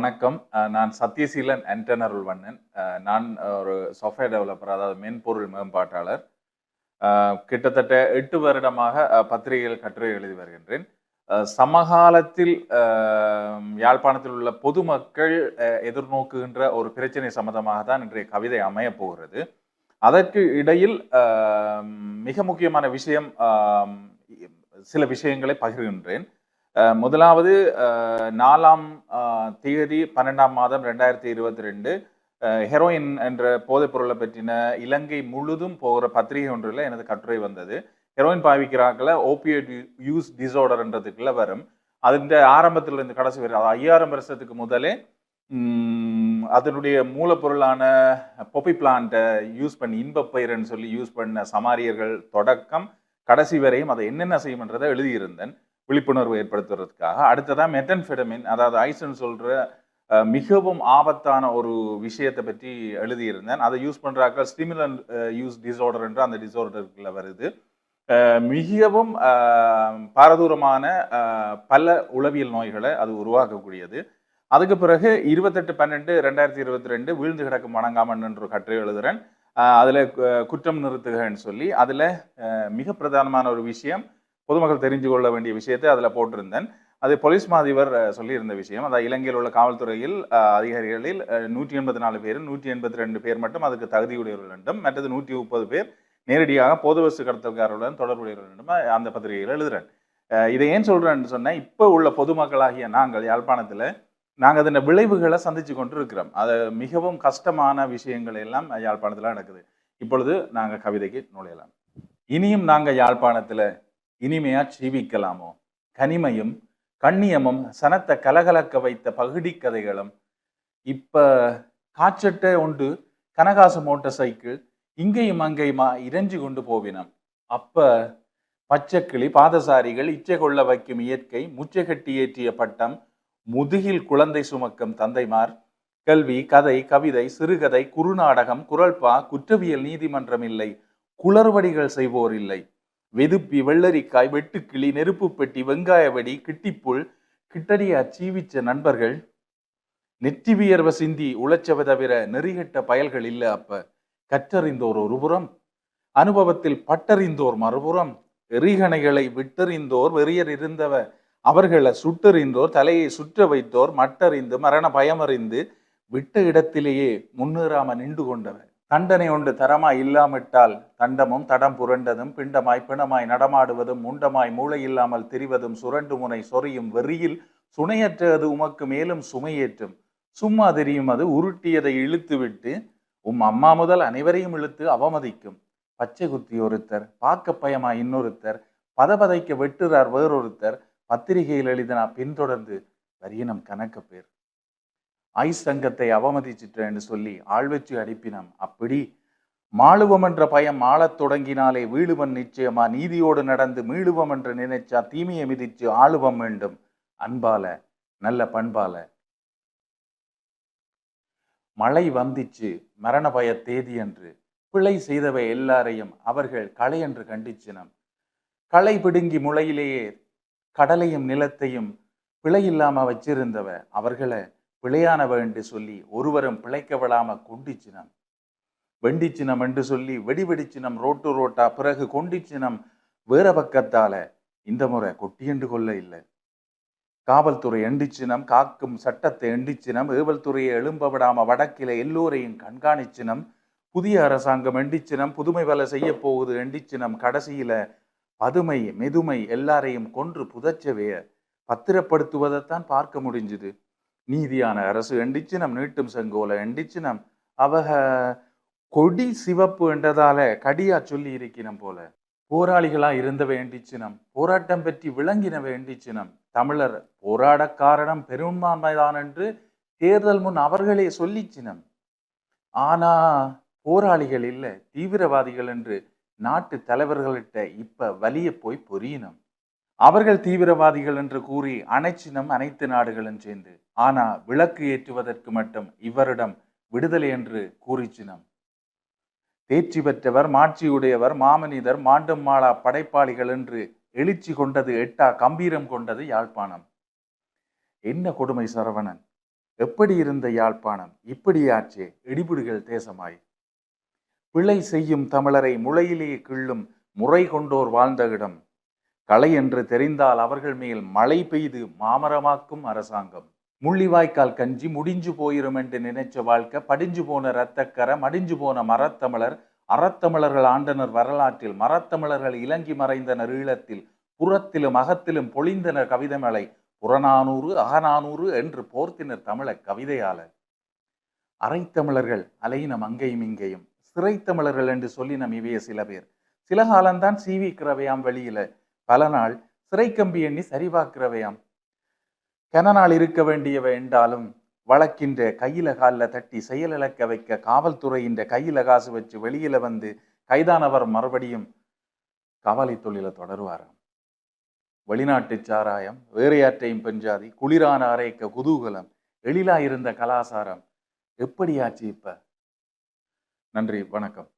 வணக்கம். நான் சத்யசீலன் ஆண்டன் அருள்வண்ணன். நான் ஒரு சாஃப்ட்வேர் டெவலப்பர் அதாவது மென்பொருள் மேம்பாட்டாளர். கிட்டத்தட்ட எட்டு வருடமாக பத்திரிகைகள் கட்டுரை எழுதி வருகின்றேன். சமகாலத்தில் யாழ்ப்பாணத்தில் உள்ள பொதுமக்கள் எதிர்நோக்குகின்ற ஒரு பிரச்சனை சம்மந்தமாக தான் இன்றைய கவிதை அமையப் போகிறது. அதற்கு இடையில் மிக முக்கியமான விஷயம் சில விஷயங்களை பகிர்கின்றேன். முதலாவது நாலாம் தேதி பன்னெண்டாம் மாதம் ரெண்டாயிரத்தி இருபத்தி ரெண்டு ஹெரோயின் என்ற போதைப் பொருளை பற்றின இலங்கை முழுதும் போகிற பத்திரிகை ஒன்றில் எனது கட்டுரை வந்தது. ஹெரோயின் பாவிக்கிறாக்கில் ஓபியட் யூஸ் டிசார்டர்ன்றதுக்குள்ள வரும். அதுன்ற ஆரம்பத்தில் இருந்து கடைசி வரை அது ஐயாயிரம் வருஷத்துக்கு முதலே அதனுடைய மூலப்பொருளான பொப்பி பிளான்ட்டை யூஸ் பண்ணி இன்பப்பயிர்னு சொல்லி யூஸ் பண்ண சமாரியர்கள் தொடக்கம் கடைசி வரையும் அதை என்னென்ன செய்யும்ன்றதை எழுதியிருந்தேன். விழிப்புணர்வு ஏற்படுத்துறதுக்காக. அடுத்ததான் மெட்டன்ஃபெடமின் அதாவது ஐசன் சொல்கிற மிகவும் ஆபத்தான ஒரு விஷயத்தை பற்றி எழுதியிருந்தேன். அதை யூஸ் பண்ணுறாக்க ஸ்டிமுலன் யூஸ் டிசார்டர் என்று அந்த டிசார்டருக்குள்ள வருது. மிகவும் பாரதூரமான பல உளவியல் நோய்களை அது உருவாக்கக்கூடியது. அதுக்கு பிறகு இருபத்தெட்டு பன்னெண்டு ரெண்டாயிரத்தி இருபத்தி ரெண்டு வீழ்ந்து கிடக்கும் வணங்காமன் என்ற ஒரு கட்டுரை அதில் கு- குற்றம் நிறுத்துகன்னு சொல்லி அதில் மிக பிரதானமான ஒரு விஷயம் பொதுமக்கள் தெரிஞ்சு கொள்ள வேண்டிய விஷயத்தை அதில் போட்டிருந்தேன். அது போலீஸ் மாதிபர் சொல்லியிருந்த விஷயம். அதாவது இலங்கையில் உள்ள காவல்துறையில் அதிகாரிகளில் நூற்றி எண்பத்தி நாலு பேர் நூற்றி எண்பத்தி ரெண்டு பேர் மட்டும் அதுக்கு தகுதியுடையவர்கள் வேண்டும் மற்றது நூற்றி முப்பது பேர் நேரடியாக பொது வசு கடத்தல்காரர்களுடன் தொடர்புடையவர்கள் வேண்டும் அந்த பத்திரிகையில் எழுதுகிறேன் இதை ஏன் சொல்கிறேன்னு சொன்னால் இப்போ உள்ள பொதுமக்களாகிய நாங்கள் யாழ்ப்பாணத்தில் நாங்கள் அதன் விளைவுகளை சந்தித்து கொண்டு இருக்கிறோம் அது மிகவும் கஷ்டமான விஷயங்கள் எல்லாம் யாழ்ப்பாணத்தில் நடக்குது. இப்பொழுது நாங்கள் கவிதைக்கு நுழையலாம். இனியும் நாங்கள் யாழ்ப்பாணத்தில் இனிமையா ஜீவிக்கலாமோ? கனிமையும் கண்ணியமும் சனத்தை கலகலக்க வைத்த பகுடி கதைகளும். இப்ப காச்சட்டை உண்டு கனகாசு மோட்டார் சைக்கிள் இங்கேயும் அங்கேயுமா இறைஞ்சு கொண்டு போவினம். அப்ப பச்சைக்கிளி பாதசாரிகள் இச்சை கொள்ள வைக்கும் இயற்கை முச்சை கட்டி ஏற்றிய பட்டம் முதுகில் குழந்தை சுமக்கும் தந்தைமார் கல்வி கதை கவிதை சிறுகதை குறுநாடகம் குரல்பா குற்றவியல் நீதிமன்றம் இல்லை குளறுபடிகள் செய்வோர் இல்லை. வெதுப்பி வெள்ளரிக்காய் வெட்டுக்கிளி நெருப்பு பெட்டி வெங்காய வெடி கிட்டிப்புல் கிட்டடியா சீவிச்ச நண்பர்கள். நெற்றி வியர்வ சிந்தி உழைச்சவ தவிர நெறிகட்ட பயல்கள் இல்லை அப்ப. கற்றறிந்தோர் ஒருபுறம் அனுபவத்தில் பட்டறிந்தோர் மறுபுறம். எரிகணைகளை விட்டறிந்தோர் வெறியர் இருந்தவ அவர்களை சுட்டறிந்தோர் தலையை சுற்ற வைத்தோர் மட்டறிந்து மரண பயமறிந்து விட்ட இடத்திலேயே முன்னேறாம நின்று கொண்டவர். தண்டனை ஒன்று தரமாய் இல்லாமிட்டால் தண்டமும் தடம் புரண்டதும் பிண்டமாய் பிணமாய் நடமாடுவதும் முண்டமாய் மூளை இல்லாமல் திரிவதும் சுரண்டு முனை சொறியும் வெறியில் சுனையற்றது உமக்கு மேலும் சுமையேற்றும். சும்மா தெரியும் அது உருட்டியதை இழுத்துவிட்டு உம் அம்மா முதல் அனைவரையும் இழுத்து அவமதிக்கும். பச்சை குத்தி ஒருத்தர் பார்க்க பயமா இன்னொருத்தர் பதபதைக்க வெட்டுறார் வேறொருத்தர் பத்திரிகையில் எழுதினா பின்தொடர்ந்து வரியனம் கணக்க பேர். ஐஸ் சங்கத்தை அவமதிச்சிட்டேன்னு சொல்லி ஆழ்வெற்றி அனுப்பினான். அடிப்பினம் அப்படி மாளுவம் என்ற பயம் ஆளத் தொடங்கினாலே வீழுவன் நிச்சயமா நீதியோடு நடந்து மீளுவம் என்று நினைச்சா தீமையை மிதிச்சு ஆளுவம் வேண்டும். அன்பால நல்ல பண்பால. மழை வந்திச்சு மரண பய தேதி என்று. பிழை செய்தவை எல்லாரையும் அவர்கள் களை என்று கண்டிச்சினம் களை பிடுங்கி முளையிலேயே கடலையும் நிலத்தையும் பிழை இல்லாம வச்சிருந்தவ அவர்களை பிழையானவ என்று சொல்லி ஒருவரும் பிழைக்க விழாம கொண்டிச்சினம் வெண்டிச்சினம் என்று சொல்லி வெடி வெடிச்சினம் ரோட்டு ரோட்டா பிறகு கொண்டிச்சினம் வேற பக்கத்தால இந்த முறை கொட்டியண்டு கொள்ள இல்லை. காவல்துறை எண்டிச்சினம் காக்கும் சட்டத்தை எண்டிச்சினம் ஏவல்துறையை எழும்ப விடாம வடக்கில எல்லோரையும் கண்காணிச்சினம் புதிய அரசாங்கம் எண்டிச்சினம் புதுமை வேலை செய்ய போகுது எண்டிச்சினம் கடைசியில பதுமை மெதுமை எல்லாரையும் கொன்று புதச்சவைய பத்திரப்படுத்துவதைத்தான் பார்க்க முடிஞ்சுது. நீதியான அரசு எண்டிச்சு நம் நீட்டும் சங்கோலை எண்டிச்சு நம் அவக கொடி சிவப்பு என்றதால கடியா சொல்லி இருக்கினம் போல. போராளிகளா இருந்த வேண்டிச்சினம் போராட்டம் பற்றி விளங்கின வேண்டிச்சினம் தமிழர் போராட காரணம் பெரும்பான்மைதான் என்று தேர்தல் முன் அவர்களே சொல்லிச்சினம் ஆனா போராளிகள் இல்ல தீவிரவாதிகள் என்று நாட்டு தலைவர்கள்ட்ட இப்ப வலிய போய் பொரியணும் அவர்கள் தீவிரவாதிகள் என்று கூறி அனைச்சினம் அனைத்து நாடுகளும் சேர்ந்து ஆனா விளக்கு ஏற்றுவதற்கு மட்டும் இவரிடம் விடுதலை என்று கூறிச்சினம் தேர்ச்சி பெற்றவர் மாட்சியுடையவர் மாமனிதர் மாண்டும் மாளா படைப்பாளிகள் என்று எழுச்சி கொண்டது எட்டா கம்பீரம் கொண்டது யாழ்ப்பாணம். என்ன கொடுமை சரவணன்? எப்படி இருந்த யாழ்ப்பாணம்? இப்படியாச்சே இடிபிடுகள் தேசமாய். பிழை செய்யும் தமிழரை முளையிலே கிள்ளும் முறை கொண்டோர் வாழ்ந்த இடம். கலை என்று தெரிந்தால் அவர்கள் மேல் மழை பெய்து மாமரமாக்கும் அரசாங்கம். முள்ளிவாய்க்கால் கஞ்சி முடிஞ்சு போயிரும் என்று நினைச்ச வாழ்க்கை படிஞ்சு போன இரத்தக்கரை மடிஞ்சு போன மரத்தமிழர் அறத்தமிழர்கள் ஆண்டனர் வரலாற்றில் மரத்தமிழர்கள் இலங்கி மறைந்தனர் ஈழத்தில் புறத்திலும் அகத்திலும் பொழிந்தனர் கவிதைமலை புறநானூறு அகநானூறு என்று போர்த்தினர் தமிழக் கவிதையாளர். அரைத்தமிழர்கள் அலையினம் அங்கேயும் இங்கேயும் சிறைத்தமிழர்கள் என்று சொல்லினம் இவைய சில பேர். சில காலம்தான் சீவிக்கிறவையாம் வெளியில பல நாள் சிறை கம்பி எண்ணி சரிபார்க்கிறவையாம். கனநாள் இருக்க வேண்டியவை என்றாலும் வழக்கின்ற கையில காலில் தட்டி செயலிழக்க வைக்க காவல்துறையின்ற கையில காசு வச்சு வெளியில வந்து கைதானவர் மறுபடியும் கவலை தொழிலை தொடருவாராம். வெளிநாட்டு சாராயம் வேறையாற்றையும் பெஞ்சாதி குளிரான அரைக்க குதூகலம் எழிலாயிருந்த கலாசாரம். எப்படியாச்சு இப்ப? நன்றி வணக்கம்.